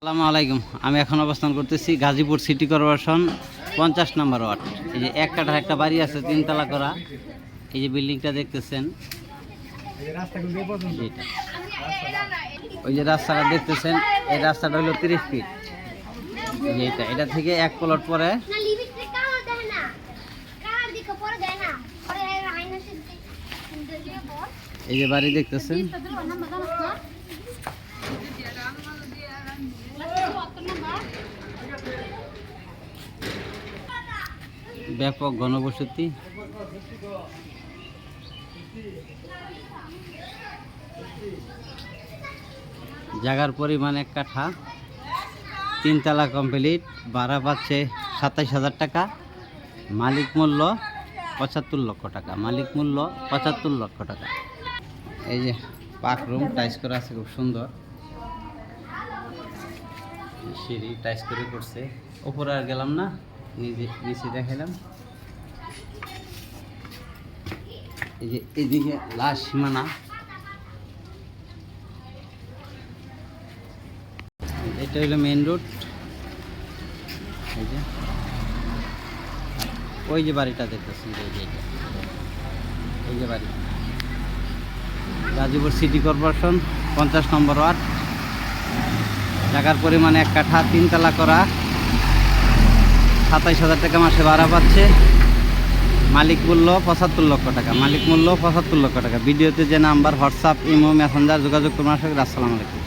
আসসালামু আলাইকুম। আমি এখন অবস্থান করতেছি গাজীপুর সিটি কর্পোরেশন পঞ্চাশ নম্বর ওয়ার্ড। এই যে এক কাঠার একটা বাড়ি আছে, তিনতলা করা। এই যে বিল্ডিংটা দেখতেছেন। ওই যে রাস্তাটা দেখতেছেন, এই রাস্তাটা হলো তিরিশ ফিট। এটা এটা থেকে এক প্লট পর। এই যে বাড়ি দেখতেছেন তাদের নাম্বার জানাস না ব্যাপক ঘনবসতি। জায়গার পরিমাণ এক কাঠা, তিনতলা কমপ্লিট ভাড়া পাচ্ছে সাতাইশ হাজার টাকা। মালিক মূল্য পঁচাত্তর লক্ষ টাকা। মালিক মূল্য পঁচাত্তর লক্ষ টাকা। এই যে পাক রুম টাইস করা আছে, খুব সুন্দর। সিঁড়ি টাইস করে করছে। উপরে আর গেলাম না। নিজে নিচে দেখালাম এই যে এদিকে লাশ সীমানা। এটা হলো মেইন রোড এই যে। ওই যে বাড়িটা দেখতেছেন এই যে। এটা। এই যে বাড়ি। গাজীপুর সিটি কর্পোরেশন পঞ্চাশ নম্বর ওয়ার্ড। জায়গার পরিমাণ এক কাঠা, তিনতলা করা। সাতাইশ হাজার টাকা মাসে ভাড়া পাচ্ছে। মালিক মূল্য পঁচাত্তর লক্ষ টাকা। মালিক মূল্য পঁচাত্তর লক্ষ টাকা। ভিডিওতে যে নাম্বার, হোয়াটসঅ্যাপ, ইমো, মেসেঞ্জার যোগাযোগ করুন আসলে আসসালামু আলাইকুম।